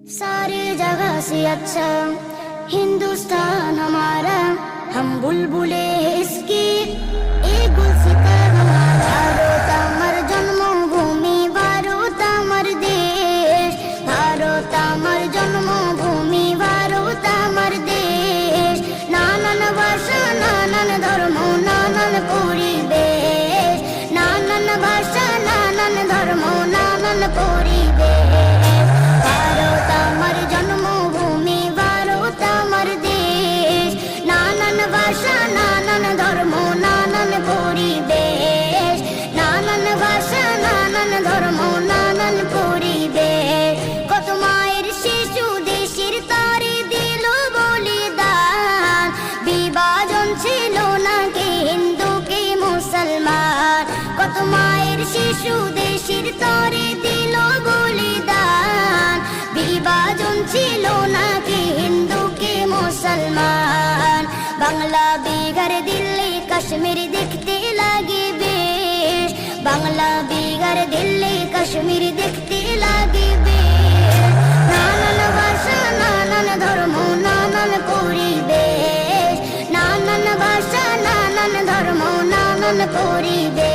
सारी जगह से अच्छा हिंदुस्तान हमारा हम बुलबुले इसकी एक गुलसिता हमारा ভারত আমার জন্মভূমি ভারত আমার দেশ ভারত আমার জন্মভূমি ভারত আমার দেশ নানান ভাষা নানান ধর্ম নানান পরিবেশ নানান ভাষা নানান ধর্ম নানান পরিবেশ মায়ের শিশু দেশের তরে দিল বলিদান। বিভাজন ছিল না হিন্দু কে মুসলমান। বাংলা বিঘর দিল্লি, কাশ্মীর দেখতে লাগে বেশ বাংলা বিঘর দিল্লি, কাশ্মীর দেখতে লাগে বেশ নানান ভাষা, নানান ধর্ম, নানান পরিবেশ। নানান ভাষা, নানান ধর্ম, নানান পরিবেশ।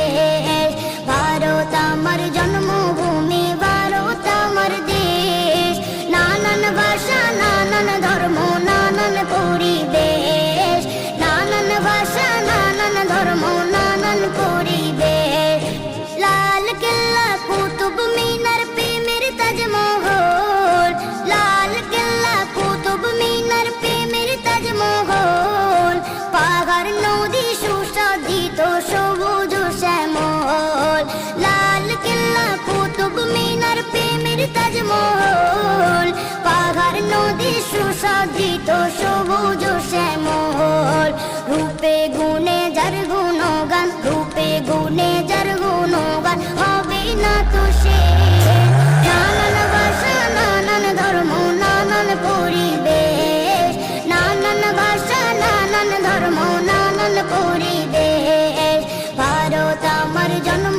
রূপে গুণে যার গুণগান, রূপে গুণে যার গুণগান, হবে না তো সে। নানান ভাষা, নানান ধর্ম, নানান পরিবেশ, নানান ভাষা, নানান ধর্ম, নানান পরিবেশ। ভারত আমার জন্মভূমি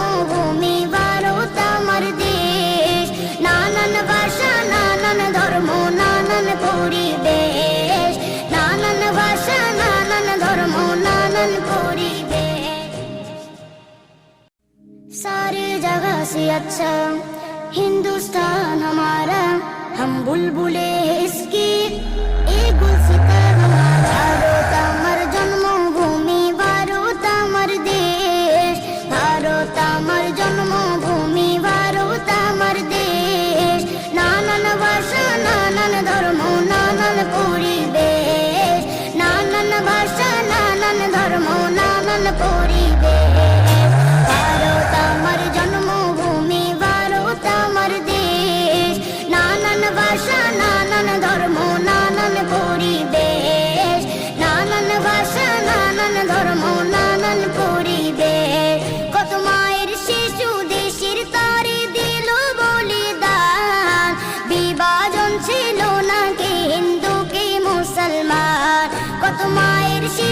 अच्छा हिंदुस्तान हमारा हम बुलबुले इसकी। एक गुलसी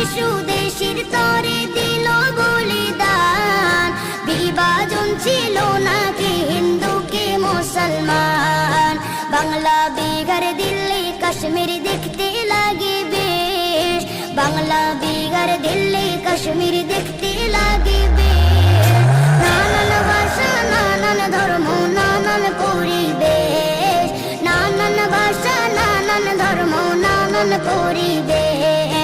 শিশু দেশের তরে দিল মুসলমান? বাংলা বিঘর দিল্লি, কাশ্মীর দেখতে লাগে বেশ বাংলা বিঘর দিল্লি, কাশ্মীর দেখতে লাগে বেশ নানান নানান ধর্ম, নানান পরিবেশ। নানান ভাষা, নানান ধর্ম, নানান পরিবেশ।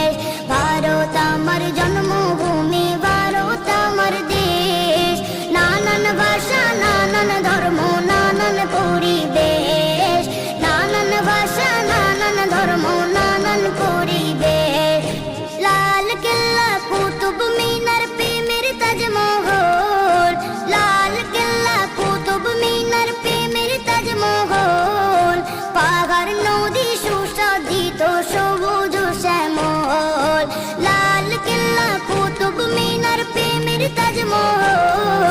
ভারত আমার জন্মভূমি ভারত আমার দেশ। নানান ভাষা নানান ধর্ম মন